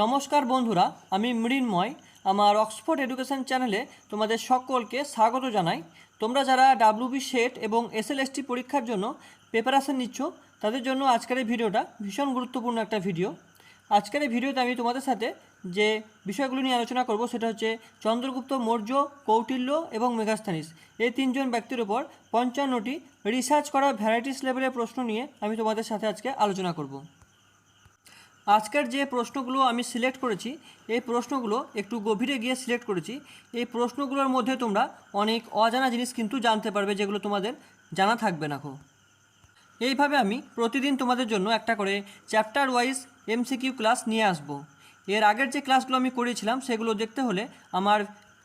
নমস্কার বন্ধুরা, আমি মৃন্ময়। আমার অক্সফোর্ড এডুকেশন চ্যানেলে তোমাদের সকলকে স্বাগত জানাই। তোমরা যারা ডাব্লিউবি সেট এবং এসএলএসটি পরীক্ষার জন্য প্রিপারেশন নিচ্ছ, তাদের জন্য আজকের এই ভিডিওটা ভীষণ গুরুত্বপূর্ণ একটা ভিডিও। আজকের এই ভিডিওতে আমি তোমাদের সাথে যে বিষয়গুলো নিয়ে আলোচনা করব, সেটা হচ্ছে চন্দ্রগুপ্ত মৌর্য, কৌটিল্য এবং মেঘাস্থানিস। এই তিনজন ব্যক্তির উপর পঞ্চান্নটি রিসার্চ করা ভ্যারাইটিস লেভেলের প্রশ্ন নিয়ে আমি তোমাদের সাথে আজকে আলোচনা করব। আজকের যে প্রশ্নগুলো আমি সিলেক্ট করেছি, এই প্রশ্নগুলো একটু গভীরে গিয়ে সিলেক্ট করেছি। এই প্রশ্নগুলোর মধ্যে তোমরা অনেক অজানা জিনিস কিন্তু জানতে পারবে যেগুলো তোমাদের জানা থাকবে না এইভাবে আমি প্রতিদিন তোমাদের জন্য একটা করে চ্যাপ্টার ওয়াইজ এমসিকিউ ক্লাস নিয়ে আসব। এর আগের যে ক্লাসগুলো আমি করেছিলাম, সেগুলো দেখতে হলে আমার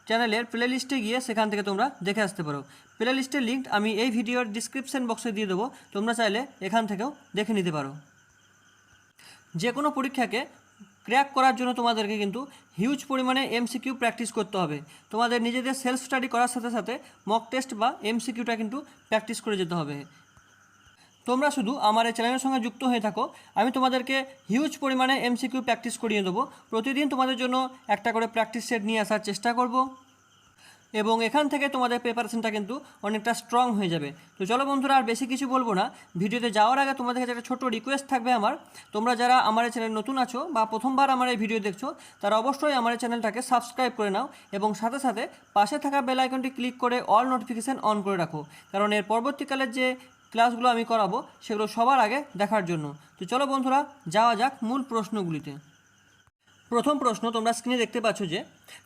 চ্যানেলের প্লেলিস্টে গিয়ে সেখান থেকে তোমরা দেখে আসতে পারো। প্লেলিস্টের লিঙ্ক আমি এই ভিডিওর ডিসক্রিপশন বক্সে দিয়ে দেবো, তোমরা চাইলে এখান থেকেও দেখে নিতে পারো। যে কোনো পরীক্ষাকে ক্র্যাক করার জন্য তোমাদেরকে কিন্তু হিউজ পরিমাণে এমসিকিউ প্র্যাকটিস করতে হবে। তোমাদের নিজেদের সেলফ স্টাডি করার সাথে সাথে মক টেস্ট বা এমসিকিউটা কিন্তু প্র্যাকটিস করে যেতে হবে। তোমরা শুধু আমার এই চ্যানেলের সঙ্গে যুক্ত হয়ে থাকো, আমি তোমাদেরকে হিউজ পরিমাণে এমসিকিউ প্র্যাকটিস করিয়ে দেবো। প্রতিদিন তোমাদের জন্য একটা করে প্র্যাকটিস সেট নিয়ে আসার চেষ্টা করব। এবং এখান থেকে তোমাদের প্রিপারেশনটা কিন্তু অনেকটা স্ট্রং হয়ে যাবে। তো চলো বন্ধুরা, আর বেশি কিছু বলব না। ভিডিওতে যাওয়ার আগে তোমাদের কাছে একটা ছোট্ট রিকোয়েস্ট থাকবে আমার। তোমরা যারা আমার এই চ্যানেল নতুন আছো বা প্রথমবার আমার এই ভিডিও দেখছ, তারা অবশ্যই আমার এই চ্যানেলটাকে সাবস্ক্রাইব করে নাও এবং সাথে সাথে পাশে থাকা বেল আইকনটি ক্লিক করে অল নোটিফিকেশান অন করে রাখো। কারণ এর পরবর্তীকালের যে ক্লাসগুলো আমি করাবো, সেগুলো সবার আগে দেখার জন্য। তো চলো বন্ধুরা, যাওয়া যাক মূল প্রশ্নগুলিতে। প্রথম প্রশ্ন, তোমরা স্ক্রিনে দেখতে পাচ্ছ যে,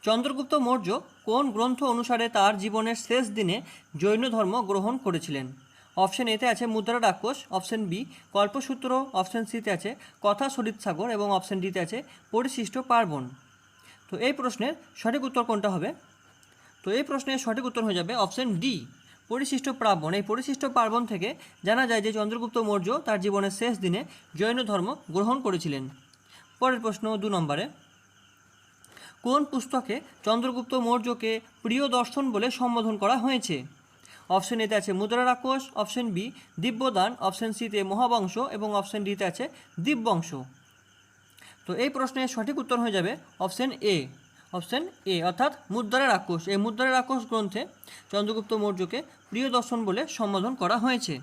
চন্দ্রগুপ্ত মৌর্য কোন গ্রন্থ অনুসারে তার জীবনের শেষ দিনে জৈন ধর্ম গ্রহণ করেছিলেন? অপশন এতে আছে মুদ্রা রাক্ষস অপশন বি কল্পসূত্র অপশন সিতে আছে কথা সরিত সাগর, এবং অপশন ডিতে আছে পরিশিষ্ট পার্বণ। তো এই প্রশ্নের সঠিক উত্তর কোনটা হবে? তো এই প্রশ্নের সঠিক উত্তর হয়ে যাবে অপশন ডি পরিশিষ্ট পার্বণ। এই পরিশিষ্ট পার্বণ থেকে জানা যায় যে চন্দ্রগুপ্ত মৌর্য তার জীবনের শেষ দিনে জৈন ধর্ম গ্রহণ করেছিলেন। পরের প্রশ্ন দু নম্বরে। কোন পুস্তকে চন্দ্রগুপ্ত মৌর্যকে প্রিয় দর্শন বলে সম্বোধন করা হয়েছে? অপশন এতে আছে মুদ্রা রাক্ষস, অপশন বি দিব্যদান, অপশন সিতে মহাবংশ এবং অপশন ডিতে আছে দিব্যবংশ তো এই প্রশ্নের সঠিক উত্তর হয়ে যাবে অপশন এ। অপশন এ, অর্থাৎ মুদ্রা রাক্ষস। এই মুদ্রা রাক্ষস গ্রন্থে চন্দ্রগুপ্ত মৌর্যকে প্রিয় দর্শন বলে সম্বোধন করা হয়েছে।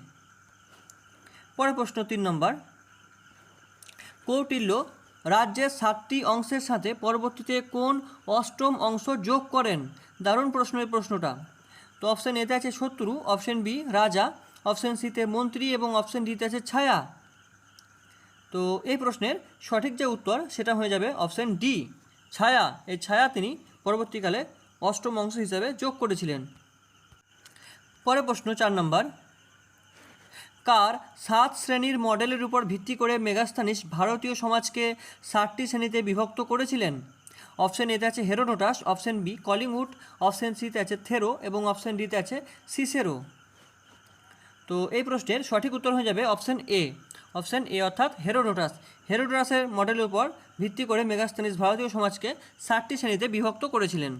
পরের প্রশ্ন তিন নম্বর। কৌটিল্য রাজ্যের সাতটি অংশের সাথে পরবর্তীতে কোন অষ্টম অংশ যোগ করেন? দারুণ প্রশ্ন এই প্রশ্নটা। তো অপশন এতে আছে শত্রু অপশন বি রাজা অপশন সিতে মন্ত্রী এবং অপশন ডিতে আছে ছায়া। তো এই প্রশ্নের সঠিক যে উত্তর সেটা হয়ে যাবে অপশন ডি ছায়া। এই ছায়া তিনি পরবর্তীকালে অষ্টম অংশ হিসাবে যোগ করেছিলেন। পরে প্রশ্ন চার নম্বর। কার সাত শ্রেণির মডেলের উপর ভিত্তি করে মেগাস্থানিস ভারতীয় সমাজকে সাতটি শ্রেণীতে বিভক্ত করেছিলেন। অপশন এতে আছে Herodotus option B Collingwood, option সিতে আছে থেরো এবং অপশন ডিতে আছে সিসেরো। তো এই প্রশ্নের সঠিক উত্তর হয়ে যাবে অপশন এ। অপশন এ অর্থাৎ হেরোডোটাস হেরোডোটাসের মডেলের উপর ভিত্তি করে মেগাস্থানিস ভারতীয় সমাজকে ষাটটি শ্রেণীতে বিভক্ত করেছিলেন।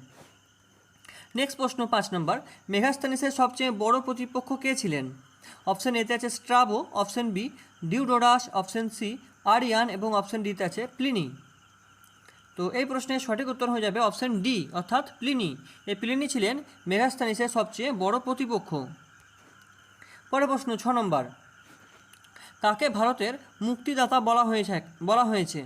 নেক্সট প্রশ্ন পাঁচ নম্বর। মেঘাস্তানিসের সবচেয়ে বড় প্রতিপক্ষ কে ছিলেন? অপশন এতে আছে Strabo option B Diodorus option C Arrian এবং অপশন ডিতে আছে প্লিনি তো এই প্রশ্নের সঠিক উত্তর হয়ে যাবে অপশন ডি অর্থাৎ প্লিনি এই প্লিনি ছিলেন মেঘাস্তানিসের সবচেয়ে বড় প্রতিপক্ষ। পরের প্রশ্ন, ছ নম্বর। কাকে ভারতের মুক্তিদাতা বলা হয়েছে বলা হয়েছে?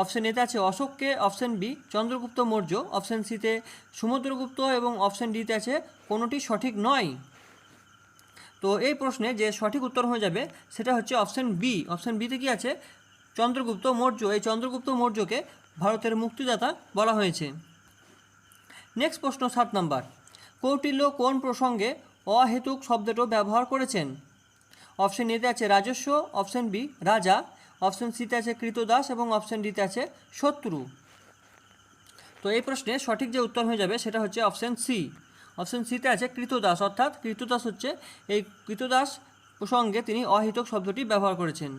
অপশন এতে আছে অশোককে option B Chandragupta Maurya option সিতে সমুদ্রগুপ্ত এবং অপশন ডিতে আছে কোনোটি সঠিক নয়। তো এই প্রশ্নে যে সঠিক উত্তর হয়ে যাবে, সেটা হচ্ছে অপশন বি। অপশন বিতে কি আছে? চন্দ্রগুপ্ত মৌর্য। এই চন্দ্রগুপ্ত মৌর্যকে ভারতের মুক্তিদাতা বলা হয়েছে। নেক্সট প্রশ্ন সাত নম্বর। কৌটিল্য কোন প্রসঙ্গে অহেতুক শব্দটি ব্যবহার করেছেন? অপশন এতে আছে রাজস্ব, অপশন বি রাজা, অপশন সিতে আছে কৃতদাস এবং অপশন ডিতে আছে শত্রু। তো এই প্রশ্নের সঠিক যে উত্তর হয়ে যাবে, সেটা হচ্ছে অপশন সি। অপশন সিতে আছে কৃতদাস, অর্থাৎ কৃতদাস হচ্ছে এই কৃতদাস প্রসঙ্গে তিনি অহিতক শব্দটি ব্যবহার করেছেন।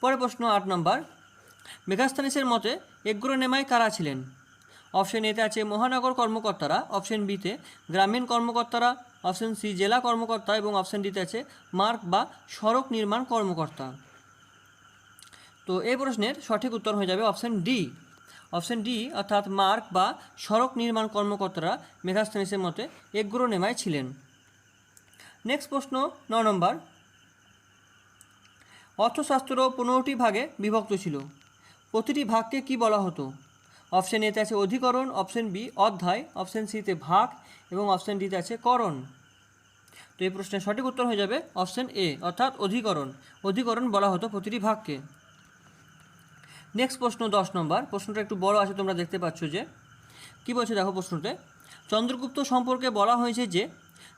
পরে প্রশ্ন আট নম্বর। মেঘাস্তানিসের মতে এগ্রোনেমায় কারা ছিলেন? অপশন এতে আছে মহানগর কর্মকর্তারা, অপশন বিতে গ্রামীণ কর্মকর্তারা, অপশন সি জেলা কর্মকর্তা এবং অপশন ডিতে আছে মার্ক বা সড়ক নির্মাণ কর্মকর্তা। তো এই প্রশ্নের সঠিক উত্তর হয়ে যাবে অপশন ডি। অপশন ডি অর্থাৎ মার্ক বা সড়ক নির্মাণ কর্মকর্তারা মেঘাস্থানিসের মতে এগ্রোনেমায় ছিলেন। নেক্সট প্রশ্ন, ন নম্বর। অর্থশাস্ত্র পনেরোটি ভাগে বিভক্ত ছিল। প্রতিটি ভাগকে কি বলা হতো? অপশন এতে আছে অধিকরণ, অপশন বি অধ্যায়, অপশন সিতে ভাগ এবং অপশন ডিতে আছে করণ। তো এই প্রশ্নের সঠিক উত্তর হয়ে যাবে অপশন এ, অর্থাৎ অধিকরণ। অধিকরণ বলা হতো প্রতিটি ভাগকে। নেক্সট প্রশ্ন দশ নম্বর। প্রশ্নটা একটু বড় আছে, তোমরা দেখতে পাচ্ছ যে। কি বলছে দেখো প্রশ্নতে? চন্দ্রগুপ্ত সম্পর্কে বলা হয়েছে যে,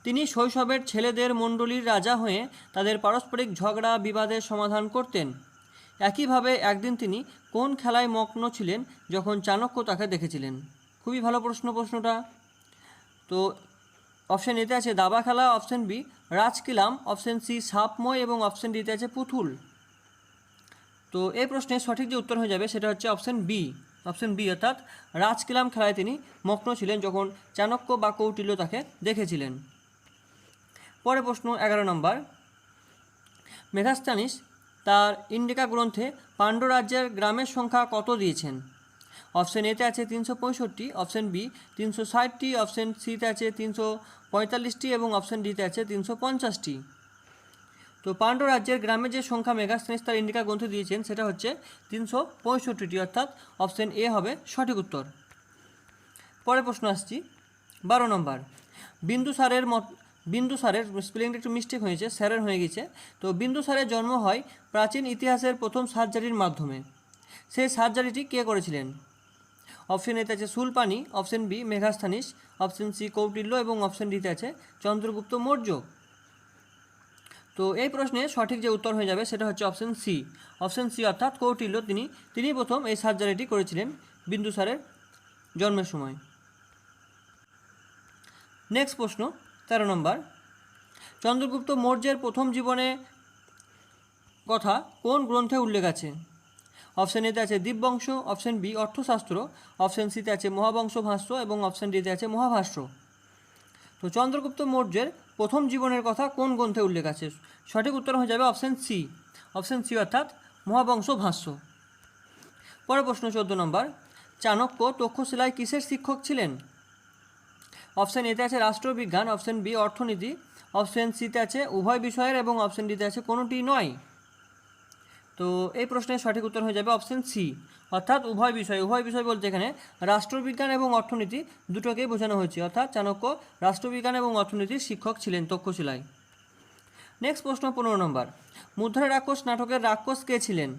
তিনি শৈশবের ছেলেদের মণ্ডলীর রাজা হয়ে তাদের পারস্পরিক ঝগড়া বিবাদের সমাধান করতেন। একইভাবে একদিন তিনি কোন খেলায় মগ্ন ছিলেন যখন চাণক্য তাকে দেখেছিলেন? খুবই ভালো প্রশ্ন প্রশ্নটা। তো অপশান এতে আছে দাবা খেলা, অপশান বি রাজকিলাম, অপশান সি সাপময় এবং অপশান ডিতে আছে পুতুল। তো এই প্রশ্নের সঠিক যে উত্তর হয়ে যাবে সেটা হচ্ছে অপশান বি অপশান বি অর্থাৎ রাজকিলাম খেলায় তিনি মগ্ন ছিলেন যখন চাণক্য বা কৌটিল্য তাকে দেখেছিলেন। পরে প্রশ্ন, এগারো নম্বর। মেঘাস্তানিস তার ইন্ডিকা গ্রন্থে পাণ্ড্য রাজ্যের গ্রামের সংখ্যা কত দিয়েছেন? অপশন এতে আছে তিনশো পঁয়ষট্টি অপশন বি তিনশো ষাটটি অপশন সিতে আছে তিনশো পঁয়তাল্লিশটি এবং অপশন ডিতে আছে তিনশো পঞ্চাশটি। তো পাণ্ড্য রাজ্যের গ্রামে যে সংখ্যা মেঘাস্তানিস তার ইন্ডিকা গ্রন্থে দিয়েছেন, সেটা হচ্ছে তিনশো পঁয়ষট্টিটি, অর্থাৎ অপশন এ হবে সঠিক উত্তর। পরে প্রশ্ন আসছি। বারো নম্বর। বিন্দুসারের মত বিন্দুসারের স্পেলিংটা একটু মিস্টেক হয়েছে, স্যারের হয়ে গেছে। তো বিন্দুসারের জন্ম হয় প্রাচীন ইতিহাসের প্রথম সার্জারির মাধ্যমে। সেই সার্জারিটি কে করেছিলেন? অপশন এতে আছে সুলপানি, option B Megasthenes option C Kautilya এবং অপশন ডিতে আছে চন্দ্রগুপ্ত মৌর্য। তো এই প্রশ্নে সঠিক যে উত্তর হয়ে যাবে সেটা হচ্ছে অপশন সি অপশন সি অর্থাৎ কৌটিল্য তিনি তিনি প্রথম এই সার্জারিটি করেছিলেন বিন্দুসারের জন্মের সময়। নেক্সট প্রশ্ন, তেরো নম্বর। চন্দ্রগুপ্ত মৌর্যের প্রথম জীবনে কথা কোন গ্রন্থে উল্লেখ আছে? অপশন এতে আছে Dipavamsa option B Arthashastra option সিতে আছে মহাবংশ ভাষ্য এবং অপশন ডিতে আছে মহাভাষ্য। তো চন্দ্রগুপ্ত মৌর্যের প্রথম জীবনের কথা কোন গ্রন্থে উল্লেখ আছে? সঠিক উত্তর হয়ে যাবে অপশন সি। অপশন সি অর্থাৎ মহাবংশ ভাষ্য। পরে প্রশ্ন, চোদ্দ নম্বর। চাণক্য তক্ষশিলায় কিসের শিক্ষক ছিলেন? অপশান এতে আছে রাষ্ট্রবিজ্ঞান, অপশন বি অর্থনীতি, অপশন সিতে আছে উভয় বিষয়ের এবং অপশন ডিতে আছে কোনোটি নয়। তো এই প্রশ্নের সঠিক উত্তর হয়ে যাবে অপশন সি অর্থাৎ উভয় বিষয় উভয় বিষয় বলতে এখানে রাষ্ট্রবিজ্ঞান এবং অর্থনীতি দুটোকেই বোঝানো হয়েছে। অর্থাৎ চাণক্য রাষ্ট্রবিজ্ঞান এবং অর্থনীতির শিক্ষক ছিলেন তক্ষশিলায়। নেক্সট প্রশ্ন পনেরো নম্বর। মুদ্রা রাক্ষস নাটকের রাক্ষস কে ছিলেন?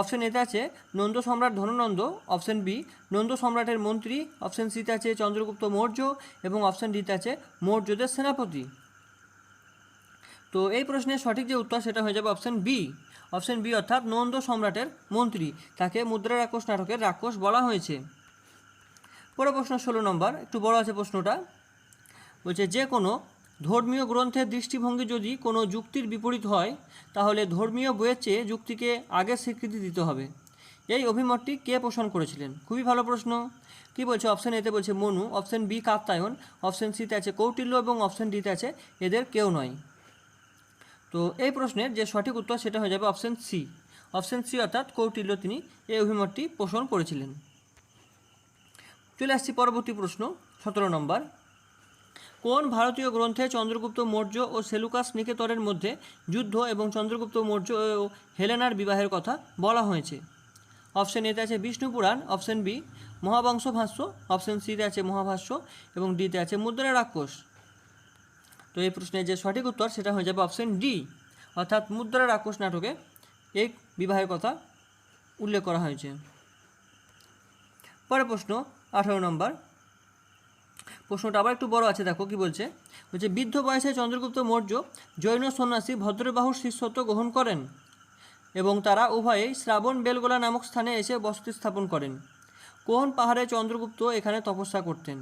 অপশন এতে আছে নন্দ সম্রাট ধননন্দ অপশন বি নন্দ সম্রাটের মন্ত্রী অপশন সিতে আছে চন্দ্রগুপ্ত মৌর্য এবং অপশন ডিতে আছে মৌর্যদের সেনাপতি। তো এই প্রশ্নের সঠিক যে উত্তর সেটা হয়ে যাবে অপশন বি অপশন বি অর্থাৎ নন্দ সম্রাটের মন্ত্রী। তাকে মুদ্রা রাক্ষস নাটকের রাক্ষস বলা হয়েছে। পরে প্রশ্ন ষোলো নম্বর, একটু বড় আছে প্রশ্নটা। বলছে, যে কোনো ধর্মীয় গ্রন্থের দৃষ্টিভঙ্গি যদি কোনো যুক্তির বিপরীত হয়, তাহলে ধর্মীয় বইয়ের চেয়ে যুক্তিকে আগে স্বীকৃতি দিতে হবে। এই অভিমতটি কে পোষণ করেছিলেন? খুবই ভালো প্রশ্ন। কি বলছে? অপশন এতে বলছে, Manu. Option B Katyayana option সিতে আছে, কৌটিল্য এবং অপশন ডিতে আছে, এদের কেউ নয়। তো এই প্রশ্নের যে সঠিক উত্তর সেটা হয়ে যাবে অপশন সি। অপশন সি অর্থাৎ কৌটিল্য তিনি এই অভিমতটি পোষণ করেছিলেন। চলে আসছি পরবর্তী প্রশ্ন, সতেরো নম্বর। কোন ভারতীয় গ্রন্থে চন্দ্রগুপ্ত মৌর্য ও সেলুকাস নিকেতরের মধ্যে যুদ্ধ এবং চন্দ্রগুপ্ত মৌর্য ও হেলেনার বিবাহের কথা বলা হয়েছে? অপশন এতে আছে বিষ্ণু পুরাণ, অপশন বি মহাবংশ ভাষ্য অপশন সিতে আছে মহাভাষ্য এবং ডিতে আছে মুদ্রা রাক্ষস। তো এই প্রশ্নের যে সঠিক উত্তর সেটা হয়ে যাবে অপশন ডি অর্থাৎ মুদ্রা রাক্ষস নাটকে এই বিবাহের কথা উল্লেখ করা হয়েছে। পরে প্রশ্ন, আঠারো নম্বর। প্রশ্নটা আবার একটু বড় আছে, দেখো কি বলছে। বলছে, বৃদ্ধ বয়সে চন্দ্রগুপ্ত মৌর্য জৈন সন্ন্যাসী ভদ্রবাহুর শিষ্যত্ব গ্রহণ করেন এবং তারা উভয়েই শ্রাবণ বেলগোলা নামক স্থানে এসে বসতি স্থাপন করেন। কোন পাহাড়ে চন্দ্রগুপ্ত এখানে তপস্যা করতেন?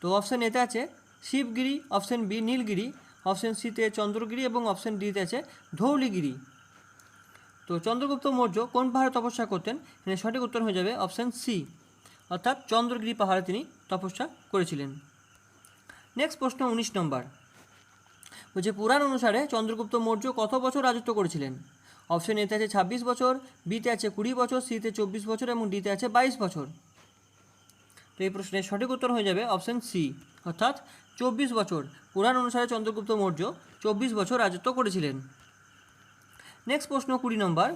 তো অপশন এতে আছে Shivagiri option B Nilgiri option সিতে চন্দ্রগিরি এবং অপশন ডিতে আছে ধৌলিগিরি। তো চন্দ্রগুপ্ত মৌর্য কোন পাহাড়ে তপস্যা করতেন? এখানে সঠিক উত্তর হয়ে যাবে অপশন সি অর্থাৎ চন্দ্রগিরি পাহাড়ে তিনি তপস্যা করেছিলেন। নেক্সট প্রশ্ন উনিশ নম্বর। বলছে, পুরাণ অনুসারে চন্দ্রগুপ্ত মৌর্য কত বছর রাজত্ব করেছিলেন? অপশন এতে আছে ছাব্বিশ বছর বিতে আছে কুড়ি বছর সিতে চব্বিশ বছর এবং ডিতে আছে বাইশ বছর। তো এই প্রশ্নের সঠিক উত্তর হয়ে যাবে অপশন সি। অর্থাৎ চব্বিশ বছর, পুরাণ অনুসারে চন্দ্রগুপ্ত মৌর্য চব্বিশ বছর রাজত্ব করেছিলেন। নেক্সট প্রশ্ন কুড়ি নম্বর,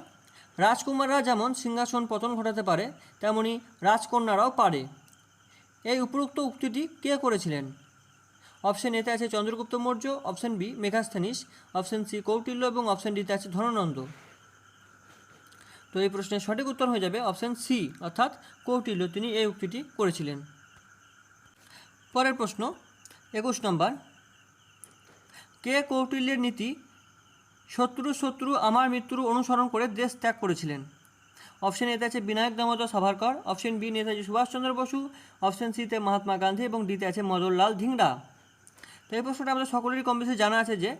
রাজকুমাররা যেমন সিংহাসন পতন ঘটাতে পারে, তেমনি রাজকন্যারাও পারে। এই উপরোক্ত উক্তিটি কে করেছিলেন? অপশন এতে আছে Chandragupta Maurya, option B Megasthenes, option C Kautilya এবং অপশন ডিতে আছে ধননন্দ। তো এই প্রশ্নের সঠিক উত্তর হয়ে যাবে অপশন সি, অর্থাৎ কৌটিল্য। তিনি এই উক্তিটি করেছিলেন। পরের প্রশ্ন, একুশ নম্বর। কে কৌটিল্যের নীতি, শত্রু শত্রু আমার মৃত্যুর অনুসরণ করে দেশ ত্যাগ করেছিলেন? অপশন এতে আছে Vinayak Damodar Savarkar, option B Netaji Subhash Chandra Bose, option সিতে মহাত্মা গান্ধী এবং ডিতে আছে মদনলাল ধিংড়া তো এই প্রশ্নটা আমাদের সকলেরই কম বেশি জানা আছে যে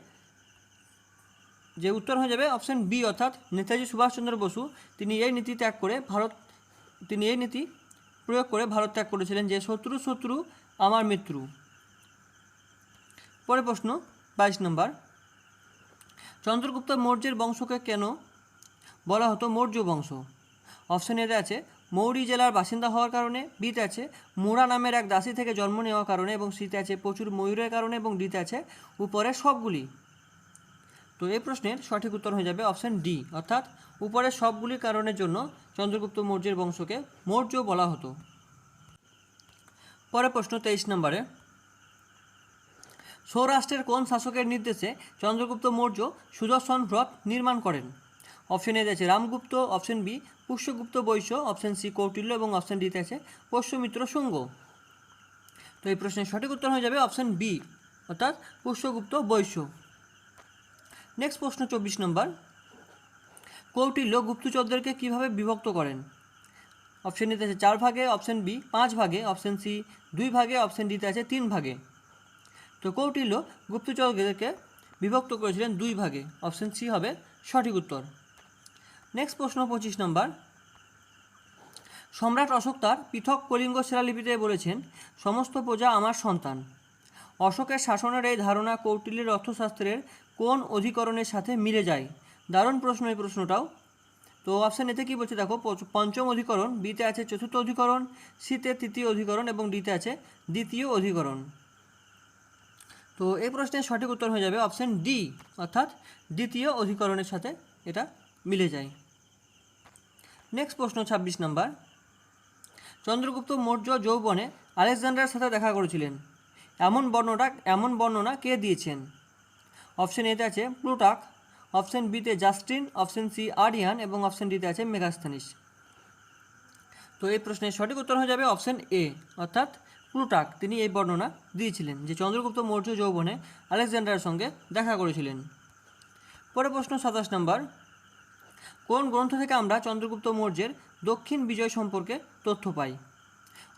যে উত্তর হয়ে যাবে অপশন বি অর্থাৎ নেতাজি সুভাষচন্দ্র বসু। তিনি এই নীতি ত্যাগ করে ভারত, তিনি এই নীতি প্রয়োগ করে ভারত ত্যাগ করেছিলেন যে, শত্রু শত্রু, আমার মৃত্যু পরে প্রশ্ন, বাইশ নম্বর। চন্দ্রগুপ্ত মৌর্যের বংশকে কেন বলা হতো মৌর্য বংশ? অপশন এতে আছে, মৌরি জেলার বাসিন্দা হওয়ার কারণে বিতে আছে মুরা নামের এক দাসী থেকে জন্ম নেওয়ার কারণে, এবং সিতে আছে, প্রচুর ময়ূরের কারণে, এবং ডিতে আছে, উপরের সবগুলি। তো এই প্রশ্নের সঠিক উত্তর হয়ে যাবে অপশন ডি। অর্থাৎ উপরের সবগুলি কারণের জন্য চন্দ্রগুপ্ত মৌর্যের বংশকে মৌর্য বলা হতো। পরের প্রশ্ন তেইশ নম্বরে। সৌরাষ্ট্রের কোন শাসকের নির্দেশে চন্দ্রগুপ্ত মৌর্য সুদর্শন হ্রদ নির্মাণ করেন? অপশন এতে আছে Ramgupta, option B Pushyagupta Vaishya, option C Kautilya এবং অপশন ডিতে আছে পোষ্যমিত্র শুঙ্গ। তো এই প্রশ্নের সঠিক উত্তর হয়ে যাবে অপশন বি, অর্থাৎ পুষ্যগুপ্ত বৈশ্য। নেক্সট প্রশ্ন চব্বিশ নম্বর। কৌটিল্য গুপ্তচরদেরকে কীভাবে বিভক্ত করেন? অপশন ডিতে আছে চার ভাগে অপশন বি পাঁচ ভাগে অপশন সি দুই ভাগে অপশন ডিতে আছে তিন ভাগে। তো কৌটিল্য গুপ্তচরদেরকে বিভক্ত করেছিলেন দুই ভাগে? অপশন সি হবে সঠিক উত্তর। নেক্সট প্রশ্ন পঁচিশ নম্বর। সম্রাট অশোক তার পৃথক কলিঙ্গ শিলালিপিতে বলেছেন, সমস্ত প্রজা আমার সন্তান। অশোকের শাসনের এই ধারণা কৌটিল্যের অর্থশাস্ত্রের কোন অধিকরণের সাথে মিলে যায়? দারুণ প্রশ্ন এই প্রশ্নটাও। তো অপশান এতে কী বলছে দেখো পঞ্চম অধিকরণ, বিতে আছে চতুর্থ অধিকরণ, সিতে তৃতীয় অধিকরণ এবং ডিতে আছে দ্বিতীয় অধিকরণ। তো এই প্রশ্নের সঠিক উত্তর হয়ে যাবে অপশান ডি অর্থাৎ দ্বিতীয় অধিকরণের সাথে এটা মিলে যায়। নেক্সট প্রশ্ন ছাব্বিশ নম্বর। চন্দ্রগুপ্ত মৌর্য যৌবনে আলেকজান্ডারের সাথে দেখা করেছিলেন। এমন বর্ণনা এমন বর্ণনা কে দিয়েছেন? অপশন এতে আছে প্লুটাক অপশন বিতে জাস্টিন অপশন সি আরিয়ান এবং অপশন ডিতে আছে মেগাস্থানিস তো এই প্রশ্নের সঠিক উত্তর হয়ে যাবে অপশন এ অর্থাৎ প্লুটাক তিনি এই বর্ণনা দিয়েছিলেন যে চন্দ্রগুপ্ত মৌর্য যৌবনে আলেকজান্ডারের সঙ্গে দেখা করেছিলেন। পরে প্রশ্ন সাতাশ নম্বর। কোন গ্রন্থ থেকে আমরা চন্দ্রগুপ্ত মৌর্যের দক্ষিণ বিজয় সম্পর্কে তথ্য পাই?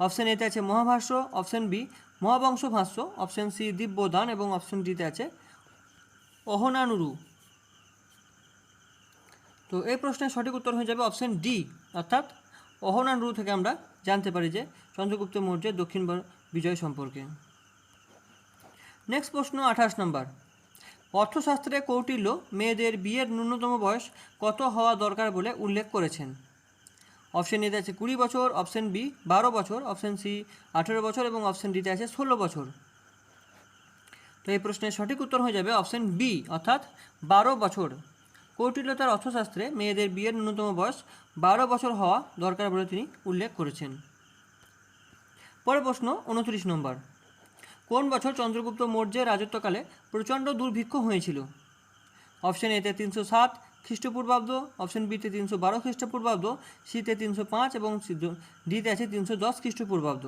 অপশন এতে আছে মহাভাষ্য অপশন বি মহাবংশ ভাষ্য অপশন সি দিব্যদান এবং অপশন ডিতে আছে অহনানুরু তো এই প্রশ্নের সঠিক উত্তর হয়ে যাবে অপশন ডি অর্থাৎ অহনানুরু থেকে আমরা জানতে পারি যে চন্দ্রগুপ্ত মৌর্যের দক্ষিণ বিজয় সম্পর্কে। নেক্সট প্রশ্ন আঠাশ নম্বর অর্থশাস্ত্রে কৌটিল্য মেয়েদের বিয়ের ন্যূনতম বয়স কত হওয়া দরকার বলে উল্লেখ করেছেন? অপশন এতে আছে কুড়ি বছর অপশন বি বারো বছর অপশন সি আঠেরো বছর এবং অপশন ডিতে আছে ষোলো বছর। তো এই প্রশ্নের সঠিক উত্তর হয়ে যাবে অপশন বি অর্থাৎ বারো বছর। কৌটিল্য তার অর্থশাস্ত্রে মেয়েদের বিয়ের ন্যূনতম বয়স বারো বছর হওয়া দরকার বলে তিনি উল্লেখ করেছেন। পরের প্রশ্ন উনত্রিশ নম্বর। কোন বছর চন্দ্রগুপ্ত মৌর্যের রাজত্বকালে প্রচণ্ড দুর্ভিক্ষ হয়েছিল? অপশন এতে তিনশো সাত, খ্রিস্টপূর্বাব্দ। অপশন বিতে তিনশো বারো খ্রিস্টপূর্বাব্দ। সিতে তিনশো পাঁচ এবং ডিতে আছে তিনশো দশ খ্রিস্টপূর্বাব্দ।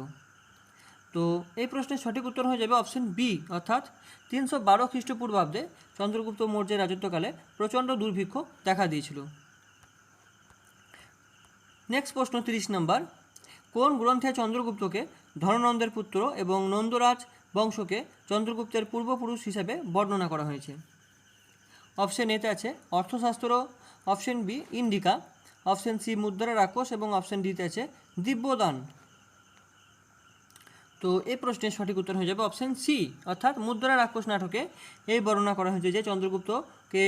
তো এই প্রশ্নের সঠিক উত্তর হয়ে যাবে অপশন বি অর্থাৎ তিনশো বারো খ্রিস্টপূর্বাব্দে চন্দ্রগুপ্ত মৌর্যের রাজত্বকালে প্রচণ্ড দুর্ভিক্ষ দেখা দিয়েছিল। নেক্সট প্রশ্ন তিরিশ নম্বর, কোন গ্রন্থে চন্দ্রগুপ্তকে ধননন্দের পুত্র এবং নন্দরাজ বংশকে চন্দ্রগুপ্তের পূর্বপুরুষ হিসাবে বর্ণনা করা হয়েছে? অপশন এতে আছে Arthashastra option B Indica option C Mudrarakshasa এবং অপশন ডিতে আছে দিব্যদান। তো এই প্রশ্নের সঠিক উত্তর হয়ে যাবে অপশন সি অর্থাৎ মুদ্রা রাক্ষস নাটকে এই বর্ণনা করা হয়েছে যে চন্দ্রগুপ্তকে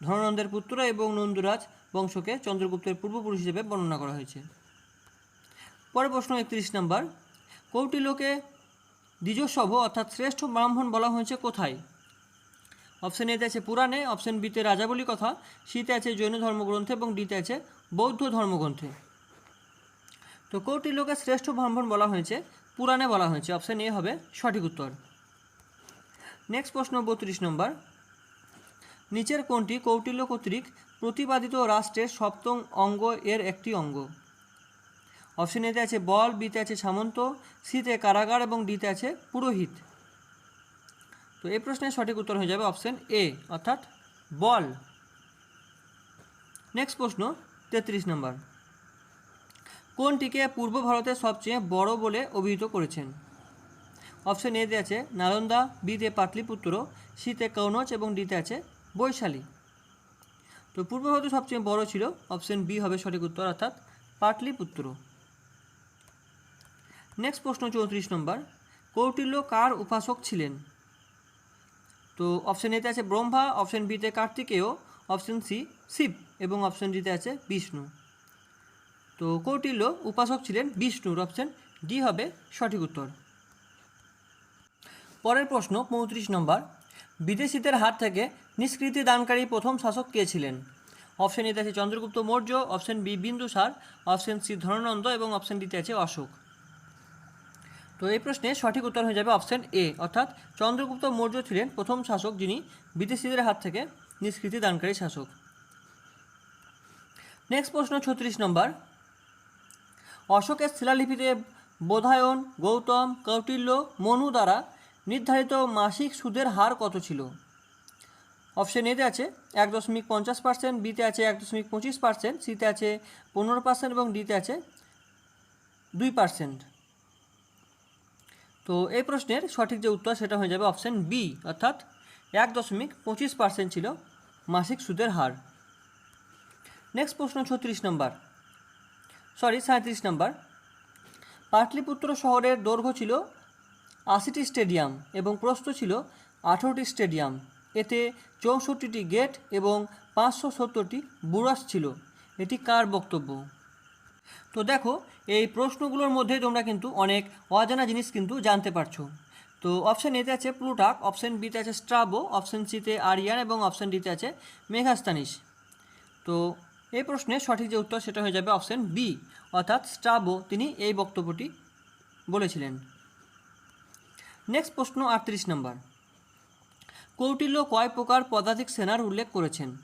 ধনানন্দের পুত্র এবং নন্দুরাজ বংশকে চন্দ্রগুপ্তের পূর্বপুরুষ হিসেবে বর্ণনা করা হয়েছে। পরের প্রশ্ন একত্রিশ নম্বর কৌটিল্যকে দ্বিজসভ অর্থাৎ শ্রেষ্ঠ ব্রাহ্মণ বলা হয়েছে কোথায়? অপশন এতে আছে পুরাণে অপশন বিতে রাজাবলী কথা সিতে আছে জৈন ধর্মগ্রন্থে এবং ডিতে আছে বৌদ্ধ ধর্মগ্রন্থে। তো কৌটিল্যকে শ্রেষ্ঠ ব্রাহ্মণ বলা হয়েছে পুরাণে বলা হয়েছে অপশান এ হবে সঠিক উত্তর। নেক্সট প্রশ্ন বত্রিশ নম্বর। নিচের কোনটি কৌটিল্য কর্তৃক প্রতিপাদিত রাষ্ট্রের সপ্তম অঙ্গ এর একটি অঙ্গ। অপশন এতে আছে বল বিতে আছে সামন্ত সিতে কারাগার এবং ডিতে আছে পুরোহিত। তো এই প্রশ্নের সঠিক উত্তর হয়ে যাবে অপশন এ অর্থাৎ বল। নেক্সট প্রশ্ন তেত্রিশ নম্বর। কোনটিকে পূর্ব ভারতের সবচেয়ে বড় বলে অভিহিত করেছেন? অপশন এতে আছে, নালন্দা বিতে পাটলিপুত্র সিতে কৌনজ এবং ডিতে আছে বৈশালী। তো পূর্ব ভারতের সবচেয়ে বড় ছিল, অপশন বি হবে সঠিক উত্তর, অর্থাৎ পাটলিপুত্র। নেক্সট প্রশ্ন, চৌত্রিশ নম্বর, কৌটিল্য কার উপাসক ছিলেন? তো অপশন এতে আছে ব্রহ্মা, অপশন বিতে কার্তিকেয়, অপশন সি শিব এবং অপশন ডিতে আছে বিষ্ণু। তো কৌটিল্য উপাসক ছিলেন বিষ্ণুর অপশন ডি হবে সঠিক উত্তর। পরের প্রশ্ন, পঁয়ত্রিশ নম্বর। বিদেশিদের হাত থেকে নিষ্কৃতি দানকারী প্রথম শাসক কে ছিলেন? অপশন এতে আছে Chandragupta Maurya, option B Bindusara option C Dhana Nanda এবং অপশন ডিতে আছে অশোক। তো এই প্রশ্নে সঠিক উত্তর হয়ে যাবে অপশন এ। অর্থাৎ চন্দ্রগুপ্ত মৌর্য ছিলেন প্রথম শাসক যিনি বিদেশিদের হাত থেকে নিষ্কৃতি দানকারী শাসক। নেক্সট প্রশ্ন, ছত্রিশ নম্বর। অশোকের শিলালিপিতে বোধায়ন গৌতম, কৌটিল্য, মনু দ্বারা নির্ধারিত মাসিক সুদের হার কত ছিল? অপশন এতে আছে এক দশমিক পঞ্চাশ পার্সেন্ট বিতে আছে এক দশমিক পঁচিশ পার্সেন্ট সিতে আছে পনেরো পার্সেন্ট এবং ডিতে আছে দুই পার্সেন্ট তো এই প্রশ্নের সঠিক যে উত্তর সেটা হয়ে যাবে অপশন বি অর্থাৎ এক দশমিক পঁচিশ পার্সেন্ট ছিল মাসিক সুদের হার। নেক্সট প্রশ্ন ছত্রিশ নম্বর। সরি সাঁত্রিশ নম্বর। পাটলিপুত্র শহরের দৈর্ঘ্য ছিল আশিটি স্টেডিয়াম এবং প্রস্থ ছিল আঠেরোটি স্টেডিয়াম। এতে চৌষট্টিটি গেট এবং পাঁচশো সত্তরটি বুরাস ছিল। এটি কার বক্তব্য? তো দেখো, এই প্রশ্নগুলোর মধ্যে তোমরা কিন্তু অনেক অজানা জিনিস কিন্তু জানতে পারছ। তো অপশান এতে আছে প্লুটাক অপশান বিতে আছে স্ট্রাবো অপশান সিতে আরিয়ান এবং অপশান ডিতে আছে মেঘাস্তানিস তো এই প্রশ্নের সঠিক যে উত্তর সেটা হয়ে যাবে অপশান বি। অর্থাৎ স্ট্রাবো তিনি এই বক্তব্যটি বলেছিলেন। নেক্সট প্রশ্ন আটত্রিশ নম্বর। কৌটিল্য কয় প্রকার পদাতিক সেনার উল্লেখ করেছেন?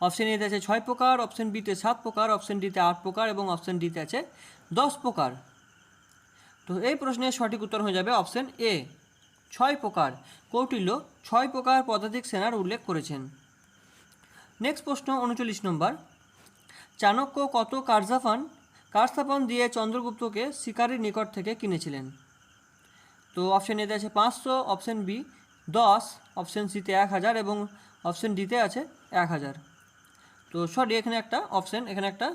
অপশন এতে আছে ছয় প্রকার, অপশন বিতে সাত প্রকার, অপশন ডিতে আট প্রকার এবং অপশন ডিতে আছে দশ প্রকার। তো এই প্রশ্নের সঠিক উত্তর হয়ে যাবে অপশন এ। ছয় প্রকার, কৌটিল্য ছয় প্রকার পদাতিক সেনার উল্লেখ করেছেন। নেক্সট প্রশ্ন উনচল্লিশ নম্বর। চাণক্য কত কার্যাফান কারস্থাপন দিয়ে চন্দ্রগুপ্তকে শিকারীর নিকট থেকে কিনেছিলেন। তো অপশন এতে আছে পাঁচশো অপশন বি দশ অপশন সিতে এক হাজার এবং অপশন ডিতে আছে এক হাজার। তো সরি এখানে একটা অপশন এখানে একটা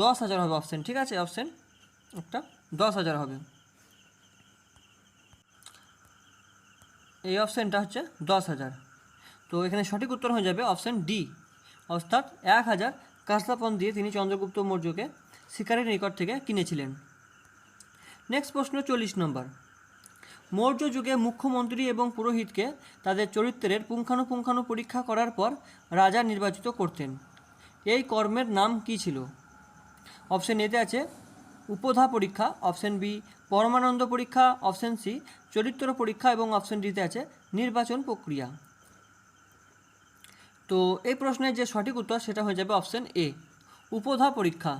দশ হাজার হবে অপশন ঠিক আছে? অপশন একটা দশ হাজার হবে। এই অপশানটা হচ্ছে দশ হাজার। তো এখানে সঠিক উত্তর হয়ে যাবে অপশান ডি অর্থাৎ এক হাজার কাস্তাপন দিয়ে তিনি চন্দ্রগুপ্ত মৌর্যকে শিকারের নিকট থেকে কিনেছিলেন। নেক্সট প্রশ্ন চল্লিশ নম্বর। মৌর্য যুগে মুখ্যমন্ত্রী এবং পুরোহিতকে তাদের চরিত্রের পুঙ্খানুপুঙ্খানু পরীক্ষা করার পর রাজা নির্বাচিত করতেন। এই কর্মের নাম কী ছিল? অপশন এতে আছে উপধা পরীক্ষা অপশন বি পরমানন্দ পরীক্ষা অপশন সি চরিত্র পরীক্ষা এবং অপশন ডিতে আছে নির্বাচন প্রক্রিয়া। তো এই প্রশ্নের যে সঠিক উত্তর সেটা হয়ে যাবে অপশন এ উপধা পরীক্ষা।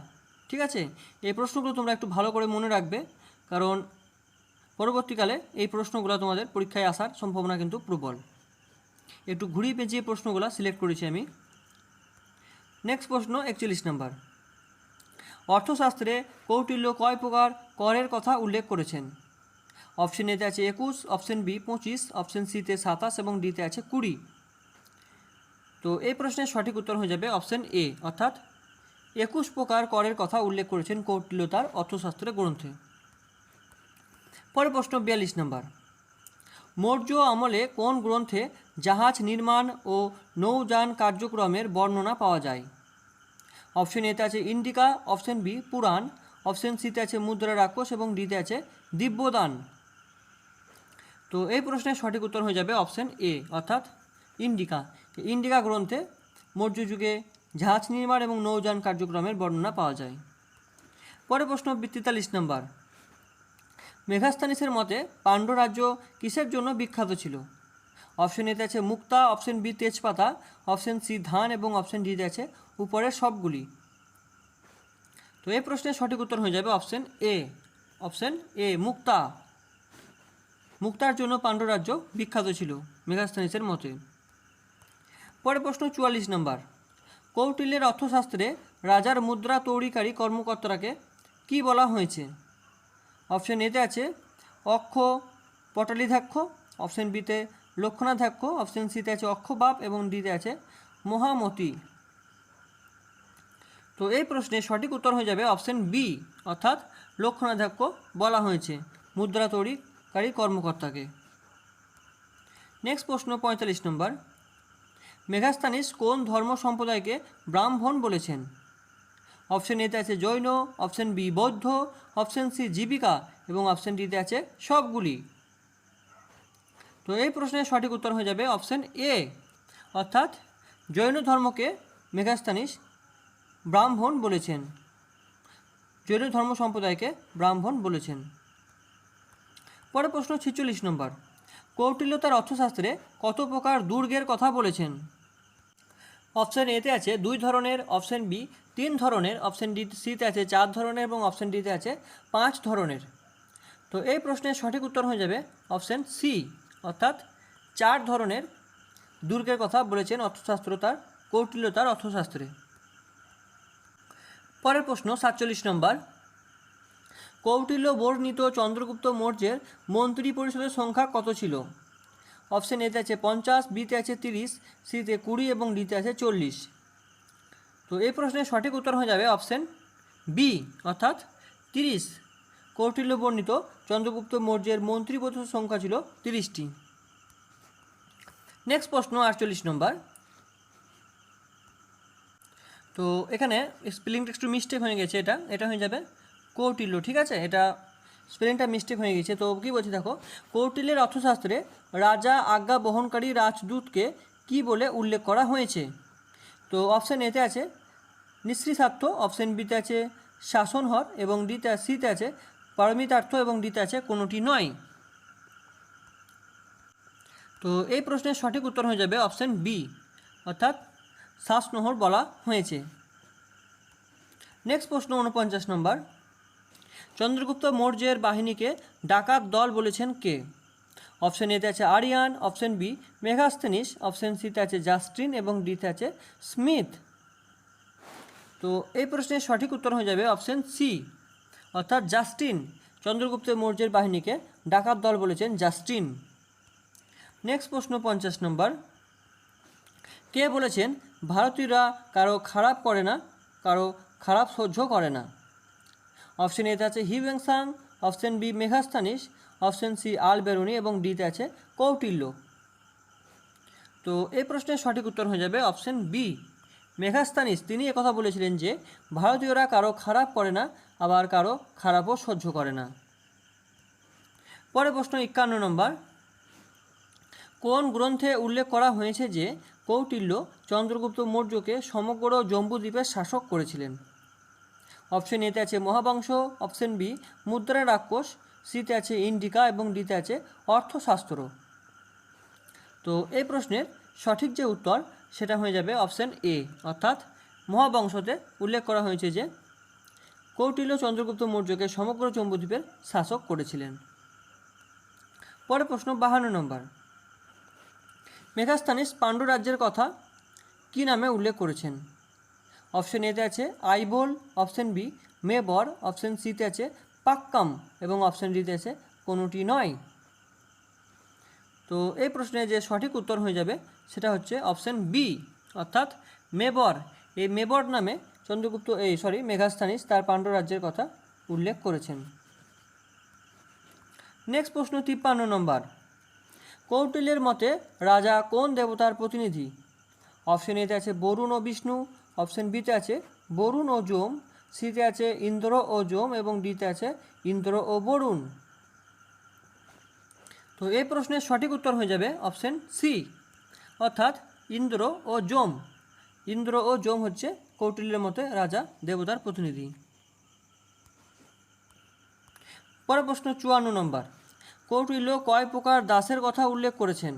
ঠিক আছে? এই প্রশ্নগুলো তোমরা একটু ভালো করে মনে রাখবে, কারণ পরবর্তীকালে এই প্রশ্নগুলো তোমাদের পরীক্ষায় আসার সম্ভাবনা কিন্তু প্রবল। একটু ঘুরিয়ে পেঁচিয়ে প্রশ্নগুলো সিলেক্ট করেছি আমি। নেক্সট প্রশ্ন একচল্লিশ নাম্বার অর্থশাস্ত্রে কৌটিল্য কয় প্রকার করের কথা উল্লেখ করেছেন? অপশন এতে আছে একুশ অপশন বি পঁচিশ অপশন সিতে সাতাশ এবং ডিতে আছে কুড়ি। তো এই প্রশ্নের সঠিক উত্তর হয়ে যাবে অপশন এ অর্থাৎ একুশ প্রকার করের কথা উল্লেখ করেছেন কৌটিল্য তার অর্থশাস্ত্রের গ্রন্থে। পরের প্রশ্ন বিয়াল্লিশ নম্বর। মৌর্য আমলে কোন গ্রন্থে জাহাজ নির্মাণ ও নৌযান কার্যক্রমের বর্ণনা পাওয়া যায়? অপশন এতে আছে Indica option B Purana option সিতে আছে মুদ্রা রাক্ষস এবং ডিতে আছে দিব্যদান। তো এই প্রশ্নের সঠিক উত্তর হয়ে যাবে অপশন এ অর্থাৎ ইন্ডিকা। ইন্ডিকা গ্রন্থে মৌর্য যুগে জাহাজ নির্মাণ এবং নৌযান কার্যক্রমের বর্ণনা পাওয়া যায়। পরে প্রশ্ন তেতাল্লিশ নম্বর। মেঘাস্তানিসের মতে পাণ্ড্য রাজ্য কিসের জন্য বিখ্যাত ছিল? অপশন এতে আছে মুক্তা, অপশন বি তেজপাতা, অপশন সি ধান এবং অপশন ডিতে আছে উপরের সবগুলি। তো এই প্রশ্নের সঠিক উত্তর হয়ে যাবে অপশন এ। অপশন এ, মুক্তা। মুক্তার জন্য পাণ্ড্য রাজ্য বিখ্যাত ছিল মেঘাস্তানিসের মতে। পরে প্রশ্ন চুয়াল্লিশ নম্বর। কৌটিল্যের অর্থশাস্ত্রে রাজার মুদ্রা তৈরিকারী কর্মকর্তাকে কি বলা হয়েছে? অপশন এতে আছে অক্ষ, পটালিধাক্ষ, অপশন বিতে লক্ষণাধাক্ষ, অপশন সিতে আছে অক্ষবাপ এবং ডিতে আছে মহামতি। তো এই প্রশ্নের সঠিক উত্তর হয়ে যাবে অপশন বি, অর্থাৎ লক্ষণাধাক্ষ বলা হয়েছে মুদ্রা তৈরিকারী কর্মকর্তাকে। নেক্সট প্রশ্ন পঁয়তাল্লিশ নম্বর। মেঘাস্তানিস কোন ধর্ম সম্প্রদায়কে ব্রাহ্মণ বলেছেন। অপশন এতে আছে Jain option B Bauddha option C জীবিকা এবং অপশন ডিতে আছে সবগুলি। তো এই প্রশ্নের সঠিক উত্তর হয়ে যাবে অপশন এ অর্থাৎ জৈন ধর্মকে মেঘাস্তানিস ব্রাহ্মণ বলেছেন। জৈন ধর্ম সম্প্রদায়কে ব্রাহ্মণ বলেছেন। পরে প্রশ্ন ছেচল্লিশ নম্বর। কৌটিল্য তার অর্থশাস্ত্রে কত প্রকার দুর্গের কথা বলেছেন? অপশান এতে আছে দুই ধরনের অপশান বি, তিন ধরনের। অপশান ডি, সিতে আছে চার ধরনের এবং অপশান ডিতে আছে পাঁচ ধরনের। তো এই প্রশ্নের সঠিক উত্তর হয়ে যাবে অপশান সি, অর্থাৎ চার ধরনের দুর্গের কথা বলেছেন অর্থশাস্ত্র তার কৌটিল্যতার অর্থশাস্ত্রে। পরের প্রশ্ন, সাতচল্লিশ নম্বর। কৌটিল্য বর্ণিত চন্দ্রগুপ্ত মৌর্যের মন্ত্রী পরিষদের সংখ্যা কত ছিল? অপশন এতে আছে পঞ্চাশ, বিতে আছে তিরিশ, সিতে কুড়ি এবং ডিতে আছে চল্লিশ। তো এই প্রশ্নের সঠিক উত্তর হয়ে যাবে অপশান বি, অর্থাৎ তিরিশ। কৌটিল্য বর্ণিত চন্দ্রগুপ্ত মৌর্যের মন্ত্রী পরিষদের সংখ্যা ছিল তিরিশটি। নেক্সট প্রশ্ন, আটচল্লিশ নম্বর। তো এখানে স্পেলিংটা একটু মিস্টেক হয়ে গেছে এটা এটা হয়ে যাবে কৌটিল্য, ঠিক আছে? এটা স্পেলিংটা মিস্টেক হয়ে গেছে। তো কী বলছি দেখো, কৌটিল্যের অর্থশাস্ত্রে রাজা আজ্ঞা বহনকারী রাজদূতকে কি বলে উল্লেখ করা হয়েছে? তো অপশান এতে আছে নিঃশ্রীসার্থ অপশান বিতে আছে, শাসনহর, এবং ডিতে সিতে আছে, পারমিতার্থ, এবং ডিতে আছে, কোনোটি নয়। তো এই প্রশ্নের সঠিক উত্তর হয়ে যাবে অপশান বি অর্থাৎ শ্বাসনহর বলা হয়েছে। নেক্সট প্রশ্ন উনপঞ্চাশ নম্বর চন্দ্রগুপ্ত মৌর্যের বাহিনীকে ডাকাত দল বলেছেন কে? অপশন এতে আছে Arrian option B Megasthenes option সিতে আছে জাস্টিন এবং ডিতে আছে স্মিথ তো এই প্রশ্নের সঠিক উত্তর হয়ে যাবে অপশন সি অর্থাৎ জাস্টিন চন্দ্রগুপ্ত মৌর্যের বাহিনীকে ডাকাত দল বলেছেন জাস্টিন নেক্সট প্রশ্ন পঞ্চাশ নম্বর। কে বলেছেন, ভারতীয়রা কারও খারাপ করে না, কারও খারাপ সহ্য করে না অপশন এতে আছে Hiuen Tsang option B Megasthenes, option C Al Biruni এবং ডিতে আছে কৌটিল্য। তো এই প্রশ্নের সঠিক উত্তর হয়ে যাবে অপশন বি, মেঘাস্তানিস। তিনি কথা বলেছিলেন যে, ভারতীয়রা কারও খারাপ করে না, আবার কারও খারাপও সহ্য করে না। পরে প্রশ্ন একান্ন নম্বর, কোন গ্রন্থে উল্লেখ করা হয়েছে যে কৌটিল্য চন্দ্রগুপ্ত মৌর্যকে সমগ্র জম্বুদ্বীপের শাসক করেছিলেন? অপশন এতে আছে মহাবংশ অপশন বি মুদ্রা রাক্ষস সিতে আছে ইন্ডিকা এবং ডিতে আছে অর্থশাস্ত্র। তো এই প্রশ্নের সঠিক যে উত্তর, সেটা হয়ে যাবে অপশন এ অর্থাৎ মহাবংশতে উল্লেখ করা হয়েছে যে কৌটিল্য চন্দ্রগুপ্ত মৌর্যকে সমগ্র জম্বুদ্বীপের শাসক করেছিলেন। পরে প্রশ্ন, বাহান্ন নম্বর। মেঘাস্তানিস পাণ্ডু রাজ্যের কথা কী নামে উল্লেখ করেছেন? অপশন এতে আছে আইবোল অপশন বি মেবর, অপশন সিতে আছে পাক্কাম এবং অপশন ডিতে আছে কোনোটি নয়। তো এই প্রশ্নের যে সঠিক উত্তর হয়ে যাবে সেটা হচ্ছে অপশন বি, অর্থাৎ মেবর। এই মেবর নামে চন্দ্রগুপ্ত, এই সরি মেঘাস্তানিস তার পাণ্ড্য রাজ্যের কথা উল্লেখ করেছেন। নেক্সট প্রশ্ন তিপ্পান্ন নম্বর। কৌটিল্যের মতে রাজা কোন দেবতার প্রতিনিধি? অপশন এতে আছে বরুণ ও বিষ্ণু অপশন বিতে আছে বরুণ ও যম সিতে আছে ইন্দ্র ও যম এবং ডিতে আছে ইন্দ্র ও বরুণ। তো এই প্রশ্নের সঠিক উত্তর হয়ে যাবে অপশান সি। অর্থাৎ ইন্দ্র ও যম ইন্দ্র ও যম হচ্ছে কৌটিল্যের মতে রাজা, দেবতার প্রতিনিধি। পরের প্রশ্ন চুয়ান্ন নম্বর। কৌটিল্য কয় প্রকার দাসের কথা উল্লেখ করেছেন?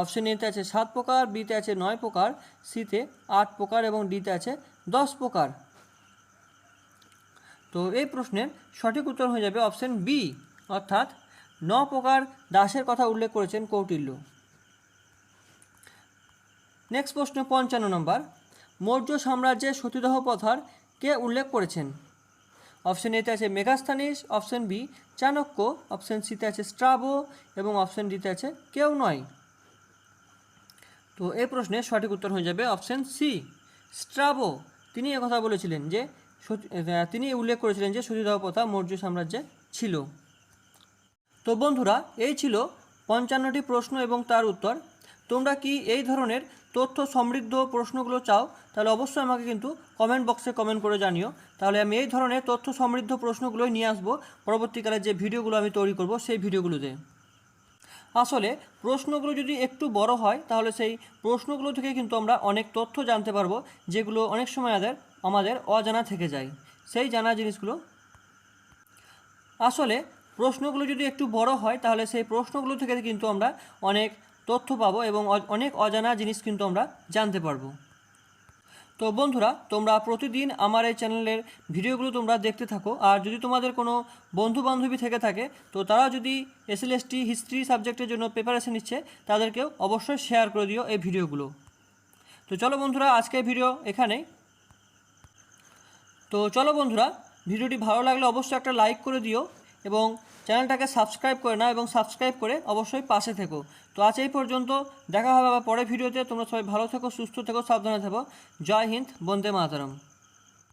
অপশন এতে আছে সাত প্রকার বিতে আছে নয় প্রকার সিতে আট প্রকার এবং ডিতে আছে দশ প্রকার। তো এই প্রশ্নের সঠিক উত্তর হয়ে যাবে অপশন বি অর্থাৎ ন প্রকার দাসের কথা উল্লেখ করেছেন কৌটিল্য। নেক্সট প্রশ্ন পঞ্চান্ন নম্বর, মৌর্য সাম্রাজ্যের সতীদাহ প্রথার কে উল্লেখ করেছেন? অপশন এতে আছে Megasthenes option B Chanakya option সিতে আছে স্ট্রাবো এবং অপশন ডিতে আছে কেউ নয়। তো এই প্রশ্নের সঠিক উত্তর হয়ে যাবে অপশন সি। স্ট্রাবো, তিনি কথা বলেছিলেন যে তিনি উল্লেখ করেছিলেন যে সতীদাহ প্রথা মৌর্য সাম্রাজ্যে ছিল। তো বন্ধুরা, এই ছিল পঞ্চান্নটি প্রশ্ন এবং তার উত্তর। তোমরা কি এই ধরনের তথ্য সমৃদ্ধ প্রশ্নগুলো চাও, তাহলে অবশ্যই আমাকে কিন্তু কমেন্ট বক্সে কমেন্ট করে জানিও। তাহলে আমি এই ধরনের তথ্য সমৃদ্ধ প্রশ্নগুলোই নিয়ে আসব। পরবর্তীকালে যে ভিডিওগুলো আমি তৈরি করব, সেই ভিডিওগুলোতে। আসলে প্রশ্নগুলো যদি একটু বড় হয়, তাহলে সেই প্রশ্নগুলো থেকে কিন্তু আমরা অনেক তথ্য জানতে পারব, যেগুলো অনেক সময় আমাদের আমাদের অজানা থেকে যায়। সেই জানা জিনিসগুলো। আসলে প্রশ্নগুলো যদি একটু বড় হয়, তাহলে সেই প্রশ্নগুলো থেকে কিন্তু আমরা অনেক তথ্য পাবো এবং অনেক অজানা জিনিস কিন্তু আমরা জানতে পারব। তো বন্ধুরা, তোমরা প্রতিদিন আমার এই চ্যানেলের ভিডিওগুলো তোমরা দেখতে থাকো। আর যদি তোমাদের কোনো বন্ধু বান্ধবী থেকে থাকে, তো তারা যদি এসএলএসটি হিস্ট্রি সাবজেক্টের জন্য প্রিপারেশন নিচ্ছে, তাদেরকেও অবশ্যই শেয়ার করে দিও এই ভিডিওগুলো। তো চলো বন্ধুরা, আজকের ভিডিও এখানেই। তো চলো বন্ধুরা, ভিডিওটি ভালো লাগলে অবশ্যই একটা লাইক করে দিও এবং চ্যানেলটাকে সাবস্ক্রাইব করে নাও এবং সাবস্ক্রাইব করে অবশ্যই পাশে থেকো। তো আজ এই পর্যন্ত, দেখা হবে আবার পরের ভিডিওতে। তোমরা সবাই ভালো থেকো, সুস্থ থেকো, সাবধানে থেকো। জয় হিন্দ, বন্দে মাতরম।